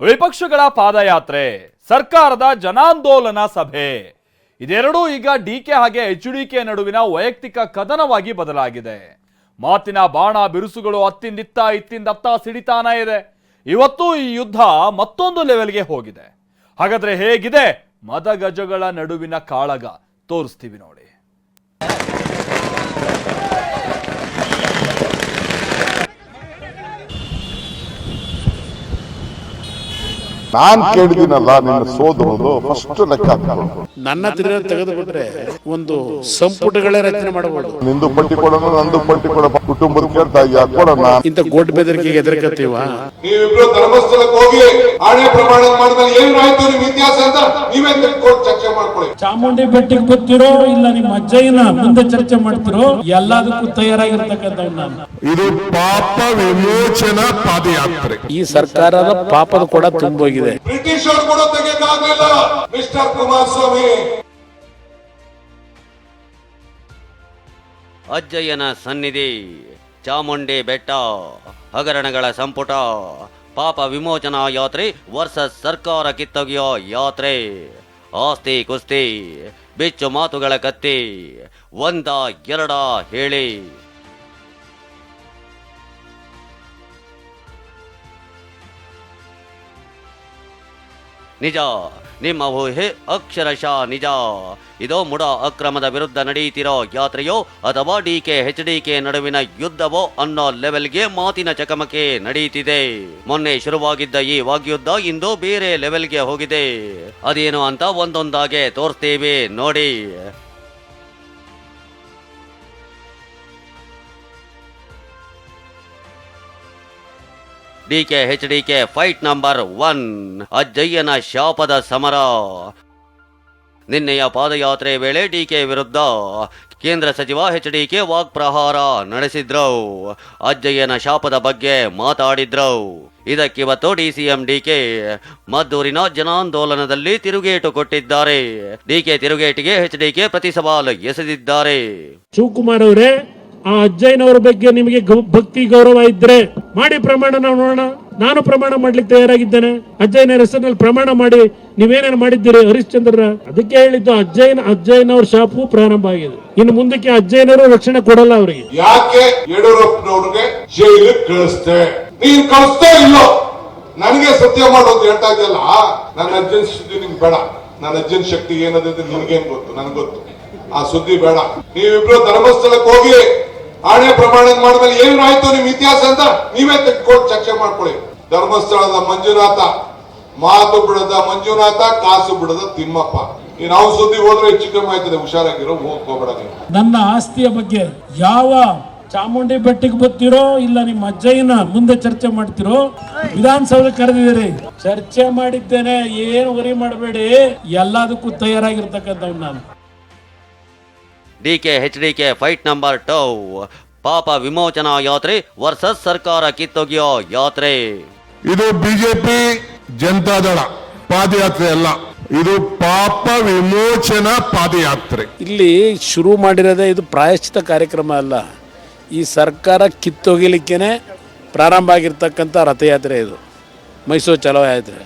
ವಿಪಕ್ಷಗಳ ಪಾದಯಾತ್ರೆ, ಸರ್ಕಾರದ ಜನಾಂದೋಲನ ಸಭೆ. ಇದೆರಡೂ ಈಗ ಡಿಕೆ ಹಾಗೆ ಎಚ್ ಡಿಕೆ ನಡುವಿನ ವೈಯಕ್ತಿಕ ಕದನವಾಗಿ ಬದಲಾಗಿದೆ. ಮಾತಿನ ಬಾಣ ಬಿರುಸುಗಳು ಅತ್ತಿಂದಿತ್ತ ಇತ್ತಿಂದತ್ತ ಸಿಡಿತಾನ ಇದೆ. ಇವತ್ತು ಈ ಯುದ್ಧ ಮತ್ತೊಂದು ಲೆವೆಲ್ಗೆ ಹೋಗಿದೆ. ಹಾಗಾದ್ರೆ ಹೇಗಿದೆ ಮದಗಜಗಳ ನಡುವಿನ ಕಾಳಗ? ತೋರಿಸ್ತೀವಿ ನೋಡಿ. ನಾನ್ ಕೇಳಿದೀನಲ್ಲ ನಿನ್ನ ಸೋದರದು ಫಸ್ಟ್ ಲೆಕ್ಕ ನನ್ನ ತಿರುಗ ತೆಗೆದು ಬಿಟ್ರೆ ಒಂದು ಸಂಪುಟಗಳೇ ರಚನೆ ಮಾಡಬಹುದು. ನಿಂದು ಪಟ್ಟಿ ಕೊಡೋಣ ನಂದು ಪಟ್ಟಿ ಕೊಡ ಕುಟುಂಬದ ಕೇಳ್ತಾ ಇದೆಯಾ ಕೊಡೋಣ. ಇಂತ ಗೋಟ್ ಬೆದರಿಕೆಗೆ ಎದುರ್ಕತ್ತೀವ ನೀವಿಬ್ರು ಧರ್ಮಸ್ಥಳಕ್ಕೆ ಹೋಗಿ ಆಣೆ ಪ್ರಮಾಣ ಮಾಡಿದ್ರೆ ಏನು ಆಯ್ತು ನಿಮ್ ಇತಿಹಾಸ ಅಂತ ನೀವೇ ತೆಗೆದುಕೊಂಡು ಚರ್ಚೆ ಮಾಡ್ಕೊಳ್ಳಿ. ಚಾಮುಂಡಿ ಬೆಟ್ಟಿಗೆ ಗೊತ್ತಿರೋ ಇಲ್ಲ ನಿಮ್ಮ ಅಜ್ಜಯ್ಯನ ಮುಂದೆ ಚರ್ಚೆ ಮಾಡ್ತಿರೋ ಎಲ್ಲದಕ್ಕೂ ತಯಾರಾಗಿರ್ತಕ್ಕಂಥವ್ ನಾನು. ಇದು ಪಾಪ ವಿಮೋಚನಾ ಪಾದಯಾತ್ರೆ. ಈ ಸರ್ಕಾರದ ಪಾಪದ ಕೂಡ ತುಂಬೋಗಿದೆ. ಬ್ರಿಟಿಷರು ಕೂಡ ತೆಗೆಯಲಿಲ್ಲ ಮಿಸ್ಟರ್ ಕುಮಾರಸ್ವಾಮಿ ಅಜ್ಜಯ್ಯನ ಸನ್ನಿಧಿ ಚಾಮುಂಡಿ ಬೆಟ್ಟ ಹಗರಣಗಳ ಸಂಪುಟ ಪಾಪ ವಿಮೋಚನಾ ಯಾತ್ರೆ ವರ್ಷ ಸರ್ಕಾರ ಕಿತ್ತೊಗೆಯೋ ಯಾತ್ರೆ. ಆಸ್ತಿ ಕುಸ್ತಿ ಬಿಚ್ಚು ಮಾತುಗಳ ಕತ್ತಿ ಒಂದ ಎರಡ ಹೇಳಿ. ನಿಜ. ನಿಮ್ಮ ಊಹೆ ಅಕ್ಷರಶಃ ನಿಜ. ಇದೋ ಮುಡ ಅಕ್ರಮದ ವಿರುದ್ಧ ನಡೆಯುತ್ತಿರೋ ಯಾತ್ರೆಯೋ ಅಥವಾ D K, H D K ನಡುವಿನ ಯುದ್ಧವೋ ಅನ್ನೋ ಲೆವೆಲ್ಗೆ ಮಾತಿನ ಚಕಮಕಿ ನಡೆಯುತ್ತಿದೆ. ಮೊನ್ನೆ ಶುರುವಾಗಿದ್ದ ಈ ವಾಗ್ಯುದ್ಧ ಇಂದು ಬೇರೆ ಲೆವೆಲ್ಗೆ ಹೋಗಿದೆ. ಅದೇನು ಅಂತ ಒಂದೊಂದಾಗೆ ತೋರ್ತೇವೆ ನೋಡಿ. D K, H D K fight number one ಅಜ್ಜಯ್ಯನ ಶಾಪದ ಸಮರ. ನಿನ್ನೆಯ ಪಾದಯಾತ್ರೆ ವೇಳೆ ಡಿಕೆ ವಿರುದ್ಧ ಕೇಂದ್ರ ಸಚಿವ ಎಚ್ ಡಿ ಕೆ ವಾಕ್ಪ್ರಹಾರ ನಡೆಸಿದ್ರು. ಅಜ್ಜಯ್ಯನ ಶಾಪದ ಬಗ್ಗೆ ಮಾತಾಡಿದ್ರು. ಇದಕ್ಕಿವತ್ತು ಡಿಸಿಎಂ ಡಿಕೆ ಮದ್ದೂರಿನ ಜನಾಂದೋಲನದಲ್ಲಿ ತಿರುಗೇಟು ಕೊಟ್ಟಿದ್ದಾರೆ. ಡಿಕೆ ತಿರುಗೇಟಿಗೆ ಎಚ್ ಡಿಕೆ ಪ್ರತಿ ಸವಾಲು ಎಸೆದಿದ್ದಾರೆ. ಶಿವಕುಮಾರ್ ಅವರೇ ಆ ಅಜ್ಜಯ್ಯನವರ ಬಗ್ಗೆ ನಿಮಗೆ ಭಕ್ತಿ ಗೌರವ ಇದ್ರೆ ಮಾಡಿ ಪ್ರಮಾಣ ನಾವು ನೋಡೋಣ. ನಾನು ಪ್ರಮಾಣ ಮಾಡ್ಲಿಕ್ಕೆ ತಯಾರಾಗಿದ್ದೇನೆ. ಅಜ್ಜಯ್ಯನ ಹೆಸರಿನಲ್ಲಿ ಪ್ರಮಾಣ ಮಾಡಿ ನೀವೇನೇನು ಮಾಡಿದ್ದೀರಿ ಹರಿಶ್ಚಂದ್ರ ಅದಕ್ಕೆ ಹೇಳಿದ್ದು ಅಜ್ಜಯ್ಯನ, ಅಜ್ಜಯ್ಯನವ್ರ ಶಾಪು ಪ್ರಾರಂಭ ಆಗಿದೆ. ಇನ್ನು ಮುಂದಕ್ಕೆ ಅಜ್ಜಯ್ಯನವರು ರಕ್ಷಣೆ ಕೊಡಲ್ಲ ಅವರಿಗೆ. ಯಾಕೆ ಯಡಿಯೂರಪ್ಪನವ್ರಿಗೆ ಜೈಲಿಗೆ ಕಳಿಸ್ತೆ ನೀನ್ ಕಳಿಸ್ತೇ ಇಲ್ಲ. ನನಗೆ ಸತ್ಯ ಮಾಡೋದು ಹೇಳ್ತಾ ಇದೆಯಲ್ಲ? ನನ್ನ ಅಜ್ಜನ ಸುದ್ದಿ ನಿಮ್ಗೆ ಬೇಡ. ನನ್ನ ಅಜ್ಜನ ಶಕ್ತಿ ಏನದ ನಿಮ್ಗೇನ್ ಗೊತ್ತು? ನನಗೆ ಗೊತ್ತು. ಆ ಸುದ್ದಿ ಬೇಡ. ನೀವಿಬ್ರು ಧರ್ಮಸ್ಥಳಕ್ಕೆ ಹೋಗಿ ಆಣೆ ಪ್ರಮಾಣ ಮಾಡಿದ್ಮೇಲೆ ಆಯ್ತು ನಿಮ್ ಇತಿಹಾಸ ಅಂತ ನೀವೇ ತೆಗೆದುಕೊಂಡು ಚರ್ಚೆ ಮಾಡ್ಕೊಳ್ಳಿ. ಧರ್ಮಸ್ಥಳದ ಮಂಜುನಾಥ, ಮಾತು ಬಿಡದ ಮಂಜುನಾಥ, ಕಾಸು ಬಿಡದ ತಿಮ್ಮಪ್ಪ. ನಾವು ಸುದ್ದಿ ಹೋದ್ರೆ ಹೆಚ್ಚು ಕಮ್ಮಿ ಆಯ್ತದೆ, ಹುಷಾರಾಗಿರೋ, ಹೋಗ್ಕೋಬೇಡ ನನ್ನ ಆಸ್ತಿಯ ಬಗ್ಗೆ ಯಾವ ಚಾಮುಂಡಿ ಬೆಟ್ಟಿಗೆ ಬರ್ತಿರೋ ಇಲ್ಲ ನಿಮ್ಮ ಅಜ್ಜಯ್ಯನ ಮುಂದೆ ಚರ್ಚೆ ಮಾಡ್ತಿರೋ ವಿಧಾನಸೌಧ ಕರೆದಿದ್ದೀರಿ. ಚರ್ಚೆ ಮಾಡಿದ್ದೇನೆ, ಏನು ವರಿ ಮಾಡಬೇಡಿ. ಎಲ್ಲದಕ್ಕೂ ತಯಾರಾಗಿರ್ತಕ್ಕಂಥವ್ ನಾನು. D K H D K fight number two ಪಾಪ ವಿಮೋಚನಾ ಯಾತ್ರೆ ವರ್ಸಸ್ ಸರ್ಕಾರ ಕಿತ್ತೊಗೆಯೋ ಯಾತ್ರೆ. ಇದು ಬಿಜೆಪಿ ಜನತಾದಳ ಪಾದಯಾತ್ರೆ ಅಲ್ಲ ಇದು ಪಾಪ ವಿಮೋಚನಾ ಪಾದಯಾತ್ರೆ. ಇಲ್ಲಿ ಶುರು ಮಾಡಿರೋದೇ ಇದು ಪ್ರಾಯಶ್ಚಿತ ಕಾರ್ಯಕ್ರಮ ಅಲ್ಲ ಈ ಸರ್ಕಾರ ಕಿತ್ತೊಗಿಲಿಕ್ಕೇನೆ ಪ್ರಾರಂಭ ಆಗಿರ್ತಕ್ಕಂಥ ರಥಯಾತ್ರೆ ಇದು ಮೈಸೂರು ಚಲೋ ಯಾತ್ರೆ.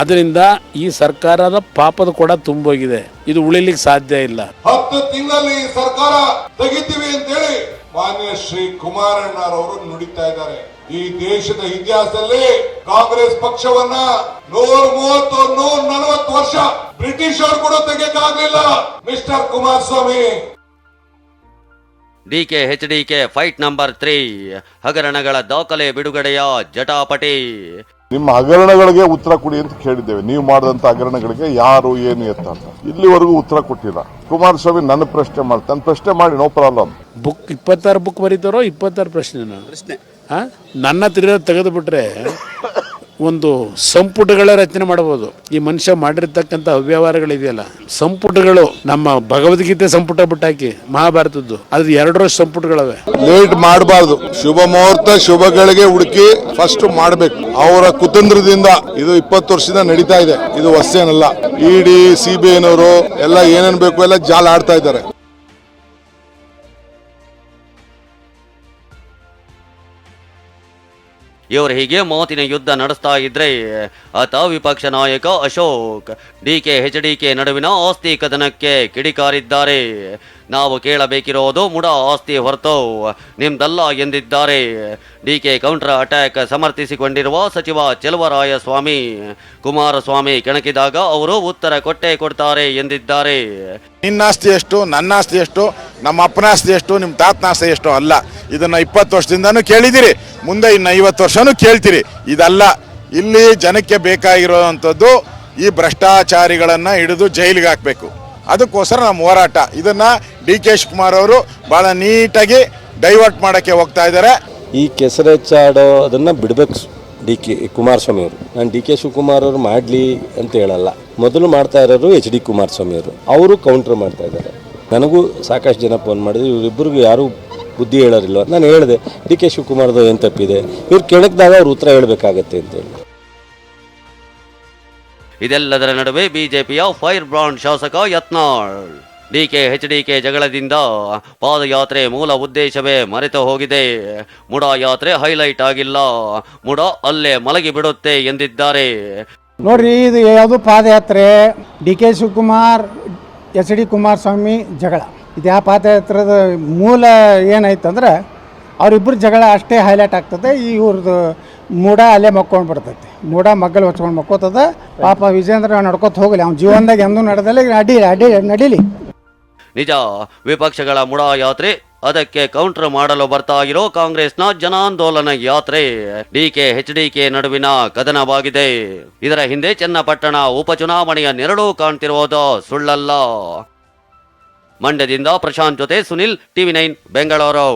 ಅದರಿಂದ ಈ ಸರ್ಕಾರದ ಪಾಪದ ಕೂಡ ತುಂಬೋಗಿದೆ. ಇದು ಉಳಿಲಿಕ್ಕೆ ಸಾಧ್ಯ ಇಲ್ಲ. ಹತ್ತು ತಿಂಗಳಲ್ಲಿ ಸರ್ಕಾರ ತೆಗಿತೀವಿ ಅಂತೇಳಿ ಮಾನ್ಯ ಶ್ರೀ ಕುಮಾರಣ್ಣರವರು ನುಡಿತಾ ಇದ್ದಾರೆ. ಈ ದೇಶದ ಇತಿಹಾಸದಲ್ಲಿ ಕಾಂಗ್ರೆಸ್ ಪಕ್ಷವನ್ನ ನೂರ ಮೂವತ್ತು, ನೂರ ನಲವತ್ತು ವರ್ಷ ಬ್ರಿಟಿಷರು ಕೂಡ ತೆಗೆಯಕ್ಕಾಗ್ಲಿಲ್ಲ. Mister Kumaraswamy D K H D K fight number three. ಹಗರಣಗಳ ದಾಖಲೆ ಬಿಡುಗಡೆಯ ಜಟಾಪಟಿ. ನಿಮ್ಮ ಹಗರಣಗಳಿಗೆ ಉತ್ತರ ಕೊಡಿ ಅಂತ ಕೇಳಿದ್ದೇವೆ. ನೀವು ಮಾಡಿದಂತ ಹಗರಣಗಳಿಗೆ ಯಾರು ಏನು ಎತ್ತ ಅಂತ ಇಲ್ಲಿವರೆಗೂ ಉತ್ತರ ಕೊಟ್ಟಿಲ್ಲ. ಕುಮಾರಸ್ವಾಮಿ ನನ್ನ ಪ್ರಶ್ನೆ ಮಾಡ್ತಾನೆ ನನ್ನ ಪ್ರಶ್ನೆ ಮಾಡಿ ನೋ ಪ್ರಾಬ್ಲಮ್ ಬುಕ್ ಇಪ್ಪತ್ತಾರು ಬುಕ್ ಬರೀತಾರೋ ಇಪ್ಪತ್ತಾರು ಪ್ರಶ್ನೆ ಹಾಂ? ನನ್ನ ತಿರುಗ ತೆಗೆದು ಬಿಟ್ರೆ ಒಂದು ಸಂಪುಟಗಳೇ ರಚನೆ ಮಾಡಬಹುದು. ಈ ಮನುಷ್ಯ ಮಾಡಿರ್ತಕ್ಕಂಥ ಅವ್ಯವಹಾರಗಳಿದೆಯಲ್ಲ, ಸಂಪುಟಗಳು ನಮ್ಮ ಭಗವದ್ಗೀತೆ ಸಂಪುಟ ಬಿಟ್ಟಾಕಿ ಮಹಾಭಾರತದ್ದು, ಅದು ಎರಡರ ಸಂಪುಟಗಳವೆ. ಲೇಟ್ ಮಾಡಬಾರ್ದು. ಶುಭ ಮುಹೂರ್ತ, ಶುಭಗಳಿಗೆ ಹುಡುಕಿ ಫಸ್ಟ್ ಮಾಡಬೇಕು. ಅವರ ಕುತಂತ್ರದಿಂದ ಇದು ಇಪ್ಪತ್ತು ವರ್ಷದಿಂದ ನಡೀತಾ ಇದೆ. ಇದು ಹೊಸೇನಲ್ಲ ಇಡಿ ಸಿಬಿಐನವರು ಎಲ್ಲ ಏನೇನ್ ಬೇಕು ಎಲ್ಲ ಜಾಲ ಆಡ್ತಾ ಇದ್ದಾರೆ. ಇವರು ಹೀಗೆ ಮಾತಿನ ಯುದ್ಧ ನಡೆಸ್ತಾ ಇದ್ರೆ, ಆತ ವಿಪಕ್ಷ ನಾಯಕ ಅಶೋಕ್ ಡಿಕೆ ಎಚ್ ಡಿಕೆ ನಡುವಿನ ಆಸ್ತಿ ಕದನಕ್ಕೆ ಕಿಡಿಕಾರಿದ್ದಾರೆ. ನಾವು ಕೇಳಬೇಕಿರೋದು ಮುಡ ಆಸ್ತಿ ಹೊರತು ನಿಮ್ದಲ್ಲ ಎಂದಿದ್ದಾರೆ. ಡಿ ಕೆ ಕೌಂಟರ್ ಅಟ್ಯಾಕ್ ಸಮರ್ಥಿಸಿಕೊಂಡಿರುವ ಸಚಿವ ಚೆಲುವರಾಯ ಸ್ವಾಮಿ ಕುಮಾರಸ್ವಾಮಿ ಕೆಣಕಿದಾಗ ಅವರು ಉತ್ತರ ಕೊಟ್ಟೆ ಕೊಡ್ತಾರೆ ಎಂದಿದ್ದಾರೆ. ನಿನ್ನ ಆಸ್ತಿ ಎಷ್ಟು, ನನ್ನ ಆಸ್ತಿ ಎಷ್ಟು, ನಮ್ಮ ಅಪ್ಪನ ಆಸ್ತಿ ಎಷ್ಟು, ನಿಮ್ಮ ತಾತನ ಆಸ್ತಿ ಎಷ್ಟು ಅಲ್ಲ. ಇದನ್ನ ಇಪ್ಪತ್ತು ವರ್ಷದಿಂದನೂ ಕೇಳಿದಿರಿ. ಮುಂದೆ ಇನ್ನು ಐವತ್ತು ವರ್ಷನೂ ಕೇಳ್ತೀರಿ. ಇದಲ್ಲ, ಇಲ್ಲಿ ಜನಕ್ಕೆ ಬೇಕಾಗಿರುವಂಥದ್ದು ಈ ಭ್ರಷ್ಟಾಚಾರಿಗಳನ್ನ ಹಿಡಿದು ಜೈಲಿಗೆ ಹಾಕಬೇಕು. ಅದಕ್ಕೋಸ್ಕರ ನಮ್ಮ ಹೋರಾಟ. ಇದನ್ನ ಡಿ ಕೆ ಶಿವಕುಮಾರ್ ಅವರು ಬಹಳ ನೀಟಾಗಿ ಡೈವರ್ಟ್ ಮಾಡೋಕ್ಕೆ ಹೋಗ್ತಾ ಇದ್ದಾರೆ. ಈ ಕೆಸರೆಚ್ಚಾಡೋ ಅದನ್ನು ಬಿಡಬೇಕು ಡಿ ಕೆ ಕುಮಾರಸ್ವಾಮಿ ಅವರು. ನಾನು ಡಿ ಕೆ ಶಿವಕುಮಾರ್ ಅವರು ಮಾಡಲಿ ಅಂತ ಹೇಳಲ್ಲ. ಮೊದಲು ಮಾಡ್ತಾ ಇರೋರು ಎಚ್ ಡಿ ಕುಮಾರಸ್ವಾಮಿ ಅವರು. ಅವರು ಕೌಂಟ್ರ್ ಮಾಡ್ತಾ ಇದ್ದಾರೆ. ನನಗೂ ಸಾಕಷ್ಟು ಜನ ಫೋನ್ ಮಾಡಿದ್ರು. ಇವರಿಬ್ಬರಿಗೂ ಯಾರೂ ಬುದ್ಧಿ ಹೇಳೋರಿಲ್ಲ. ನಾನು ಹೇಳಿದೆ ಡಿ ಕೆ ಶಿವಕುಮಾರ್ದು ಏನು ತಪ್ಪಿದೆ? ಇವ್ರು ಕೆಣಕಿದಾಗ ಅವ್ರು ಉತ್ತರ ಹೇಳಬೇಕಾಗತ್ತೆ ಅಂತೇಳಿ ಇದೆಲ್ಲದರ ನಡುವೆ ಬಿಜೆಪಿಯ ಫೈರ್ ಬ್ರಾಂಡ್ ಶಾಸಕ ಯತ್ನಾಳ್. ಡಿಕೆ ಎಚ್ ಡಿಕೆ ಜಗಳದಿಂದ ಪಾದಯಾತ್ರೆ ಮೂಲ ಉದ್ದೇಶವೇ ಮರೆತು ಹೋಗಿದೆ. ಮುಡ ಯಾತ್ರೆ ಹೈಲೈಟ್ ಆಗಿಲ್ಲ. ಮುಡ ಅಲ್ಲೇ ಮಲಗಿ ಬಿಡುತ್ತೆ ಎಂದಿದ್ದಾರೆ. ನೋಡ್ರಿ, ಇದು ಯಾವುದು ಪಾದಯಾತ್ರೆ? D K Shivakumar, H D Kumaraswamy ಜಗಳ. ಇದು ಯಾವ ಪಾದಯಾತ್ರದ ಮೂಲ ಏನಾಯ್ತಂದ್ರೆ ಅವರಿಬ್ಬರು ಜಗಳ ಅಷ್ಟೇ ಹೈಲೈಟ್ ಆಗ್ತದೆ. ಈ ಇವ್ರದ್ದು ಮೂಡ ಅಲ್ಲೇ ಮಕ್ಕೊಂಡು ಬಿಡ್ತೈತಿ. ಮೂಡ ಮಗ್ಗಲು ಹೊಚ್ಕೊಂಡು ಮಕ್ಕೋತದ. ಪಾಪ ವಿಜೇಂದ್ರ ನಡ್ಕೋತ ಹೋಗಲಿ. ಅವ್ನ ಜೀವನದಾಗ ಎಂದೂ ನಡೆದಲ್ಲ, ಅಡ್ಡಿ ಅಡ್ಡಿ ನಡೀಲಿ. ನಿಜ, ವಿಪಕ್ಷಗಳ ಮುಡಾ ಯಾತ್ರೆ ಅದಕ್ಕೆ ಕೌಂಟರ್ ಮಾಡಲು ಬರ್ತಾ ಇರೋ ಕಾಂಗ್ರೆಸ್ನ ಜನಾಂದೋಲನ ಯಾತ್ರೆ ಡಿಕೆ ಎಚ್ ಡಿಕೆ ನಡುವಿನ ಕದನವಾಗಿದೆ. ಇದರ ಹಿಂದೆ ಚನ್ನಪಟ್ಟಣ ಉಪಚುನಾವಣೆಯ ನೆರಳು ಕಾಣ್ತಿರುವುದು ಸುಳ್ಳಲ್ಲ. ಮಂಡ್ಯದಿಂದ ಪ್ರಶಾಂತ್ ಜೊತೆ ಸುನಿಲ್ ಟಿವಿ ನೈನ್, ಬೆಂಗಳೂರು.